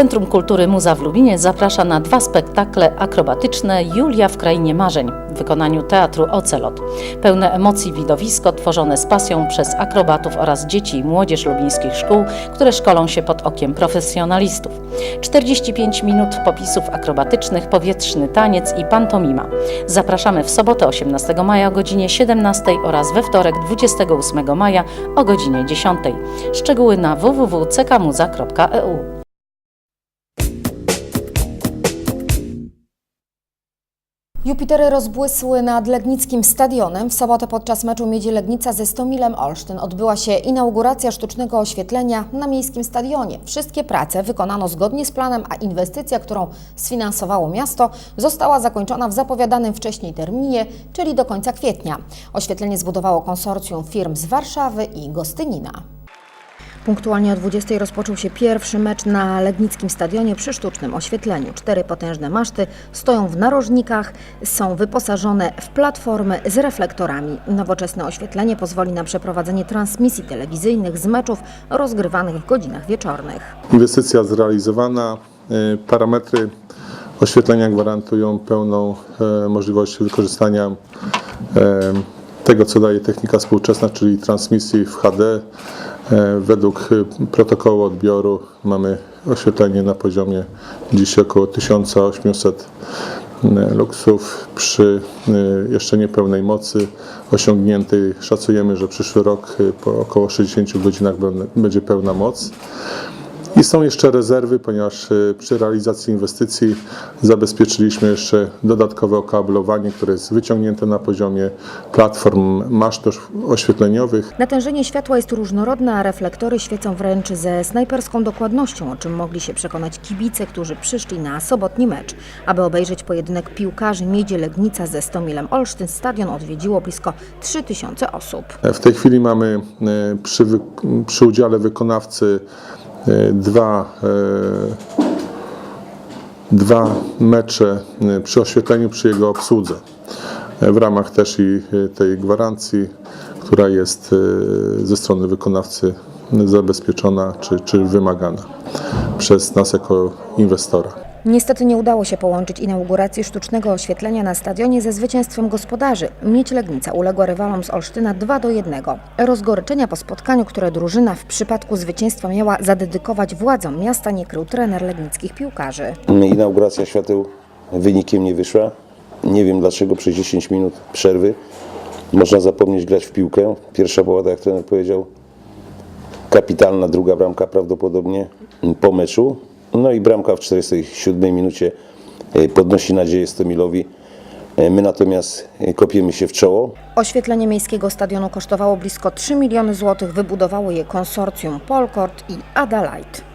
Centrum Kultury Muza w Lubinie zaprasza na dwa spektakle akrobatyczne Julia w Krainie Marzeń w wykonaniu Teatru Ocelot. Pełne emocji widowisko tworzone z pasją przez akrobatów oraz dzieci i młodzież lubińskich szkół, które szkolą się pod okiem profesjonalistów. 45 minut popisów akrobatycznych, powietrzny taniec i pantomima. Zapraszamy w sobotę 18 maja o godzinie 17 oraz we wtorek 28 maja o godzinie 10. Szczegóły na www.ckmuza.eu. Jupitery rozbłysły nad Legnickim Stadionem. W sobotę podczas meczu Miedzi Legnica ze Stomilem Olsztyn odbyła się inauguracja sztucznego oświetlenia na miejskim stadionie. Wszystkie prace wykonano zgodnie z planem, a inwestycja, którą sfinansowało miasto, została zakończona w zapowiadanym wcześniej terminie, czyli do końca kwietnia. Oświetlenie zbudowało konsorcjum firm z Warszawy i Gostynina. Punktualnie o 20 rozpoczął się pierwszy mecz na Legnickim Stadionie przy sztucznym oświetleniu. Cztery potężne maszty stoją w narożnikach, są wyposażone w platformy z reflektorami. Nowoczesne oświetlenie pozwoli na przeprowadzenie transmisji telewizyjnych z meczów rozgrywanych w godzinach wieczornych. Inwestycja zrealizowana, e, parametry oświetlenia gwarantują pełną e, możliwość wykorzystania tego, co daje technika współczesna, czyli transmisji w HD. E, Według e, protokołu odbioru mamy oświetlenie na poziomie dziś około 1800 luksów przy e, jeszcze niepełnej mocy osiągniętej. Szacujemy, że przyszły rok e, po około 60 godzinach będzie pełna moc. I są jeszcze rezerwy, ponieważ e, przy realizacji inwestycji zabezpieczyliśmy jeszcze dodatkowe okablowanie, które jest wyciągnięte na poziomie platform maszt oś- oświetleniowych. Natężenie światła jest różnorodne, a reflektory świecą wręcz ze snajperską dokładnością, o czym mogli się przekonać kibice, którzy przyszli na sobotni mecz. Aby obejrzeć pojedynek piłkarzy Miedzi Legnica ze Stomilem Olsztyn, stadion odwiedziło blisko 3000 osób. W tej chwili mamy e, przy, przy udziale wykonawcy dwa, e, dwa mecze e, przy oświetleniu, przy jego obsłudze. E, W ramach też i e, tej gwarancji, która jest e, ze strony wykonawcy zabezpieczona czy, czy wymagana przez nas jako inwestora. Niestety nie udało się połączyć inauguracji sztucznego oświetlenia na stadionie ze zwycięstwem gospodarzy. Miedź Legnica uległa rywalom z Olsztyna 2 do 1. Rozgoryczenia po spotkaniu, które drużyna w przypadku zwycięstwa miała zadedykować władzom miasta, nie krył trener legnickich piłkarzy. Inauguracja świateł wynikiem nie wyszła. Nie wiem dlaczego przez 10 minut przerwy można zapomnieć grać w piłkę. Pierwsza połowa, tak jak trener powiedział, kapitalna, druga bramka prawdopodobnie po meczu. No i bramka w 47 minucie e, podnosi nadzieję Stomilowi. E, My natomiast e, kopiemy się w czoło. Oświetlenie miejskiego stadionu kosztowało blisko 3 miliony złotych. Wybudowało je konsorcjum Polkort i Ada Light.